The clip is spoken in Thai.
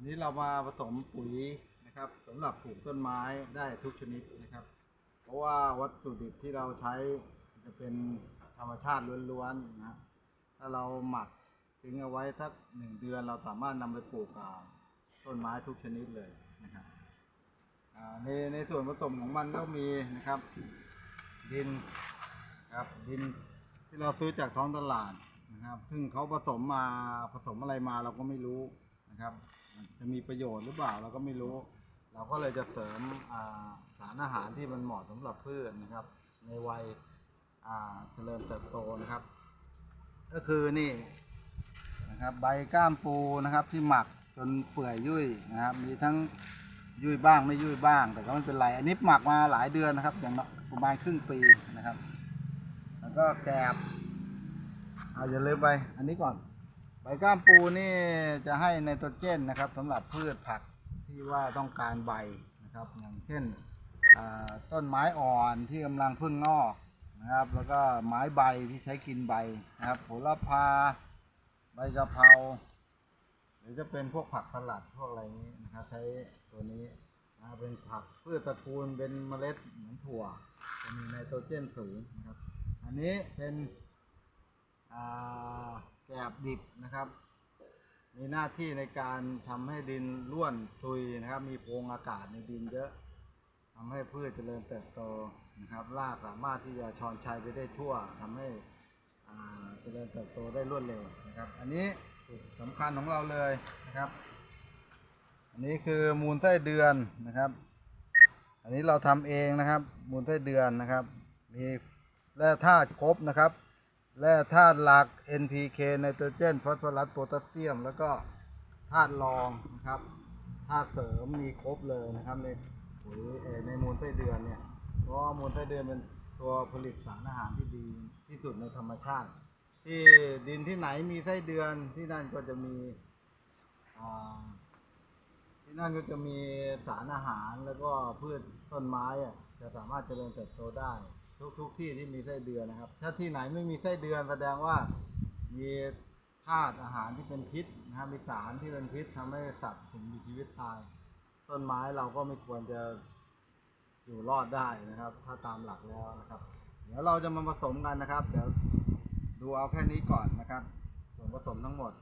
วันนี้เรามาผสมปุ๋ยนะครับสำหรับปลูกต้นไม้ได้ทุกชนิดนะครับ เพราะว่าวัตถุดิบที่เราใช้จะเป็นธรรมชาติล้วนๆนะถ้าเราหมักทิ้งเอาไว้สักหนึ่งเดือน เราสามารถนำไปปลูกกับต้นไม้ทุกชนิดเลยนะครับในในส่วนผสมของมันก็มีนะครับ ดินครับดินที่เราซื้อจากท้องตลาดนะครับ ซึ่งเขาผสมมาผสมอะไรมาเราก็ไม่รู้นะครับ จะมีประโยชน์หรือเปล่าเราก็ไม่รู้ เราก็เลยจะเสริมสารอาหารที่มันเหมาะสำหรับพืชนะครับ ในวัยเจริญเติบโตนะครับ ก็คือนี่นะครับใบก้ามปูนะครับที่หมักจนเปื่อยยุ่ยนะครับ มีทั้งยุ่ยบ้างไม่ยุ่ยบ้าง แต่ก็ไม่เป็นไรอันนี้หมักมาหลายเดือนนะครับ อย่างน้อยประมาณครึ่งปีนะครับ แล้วก็แกบเอาอย่าลืมไปอันนี้ก่อน ก้ามปูนี่จะให้ไนโตรเจนนะครับสำหรับพืชผักที่ว่าต้องการใบนะครับ อย่างเช่นต้นไม้อ่อนที่กำลังพิ่งงอกนะครับ แล้วก็ไม้ใบที่ใช้กินใบนะครับโหระพาใบกะเพราหรือจะเป็นพวกผักสลัดพวกอะไรนี้นะครับ ใช้ตัวนี้นะเป็นผักพืชตระกูลเป็นเมล็ดเหมือนถั่วจะมีไนโตรเจนสูงนะครับ อันนี้เป็น แกบดิบนะครับ มีหน้าที่ในการทำให้ดินร่วนซุยนะครับ มีโพรงอากาศในดินเยอะทำให้พืชเจริญเติบโตนะครับรากสามารถที่จะชอนชัยไปได้ทั่วทำให้เจริญเติบโตได้รวดเร็วนะครับ อันนี้จุดสำคัญของเราเลยนะครับ อันนี้คือมูลไส้เดือนนะครับ อันนี้เราทำเองนะครับ มูลไส้เดือนนะครับ มีแร่ธาตุครบนะครับ แร่ธาตุหลัก NPK ไนโตรเจน ฟอสฟอรัส โพแทสเซียม แล้วก็ธาตุรองนะครับธาตุเสริมมีครบเลยนะครับในปุ๋ยในมูลไส้เดือนเนี่ยเพราะมูลไส้เดือนเป็นตัวผลิตสารอาหารที่ดีที่สุดในธรรมชาติ ที่ดินที่ไหนมีไส้เดือนที่นั่นก็จะมีที่นั่นก็จะมีสารอาหารแล้วก็พืชต้นไม้อะจะสามารถเจริญเติบโตได้ ทุกทุกที่ที่มีไส้เดือนนะครับ ถ้าที่ไหนไม่มีไส้เดือนแสดงว่ามีธาตุอาหารที่เป็นพิษนะครับมีสารที่เป็นพิษทำให้สัตว์ถึงมีชีวิตตาย ต้นไม้เราก็ไม่ควรจะอยู่รอดได้นะครับ ถ้าตามหลักแล้วนะครับ เดี๋ยวเราจะมาผสมกันนะครับ เดี๋ยวดูเอาแค่นี้ก่อนนะครับ ส่วนผสมทั้งหมด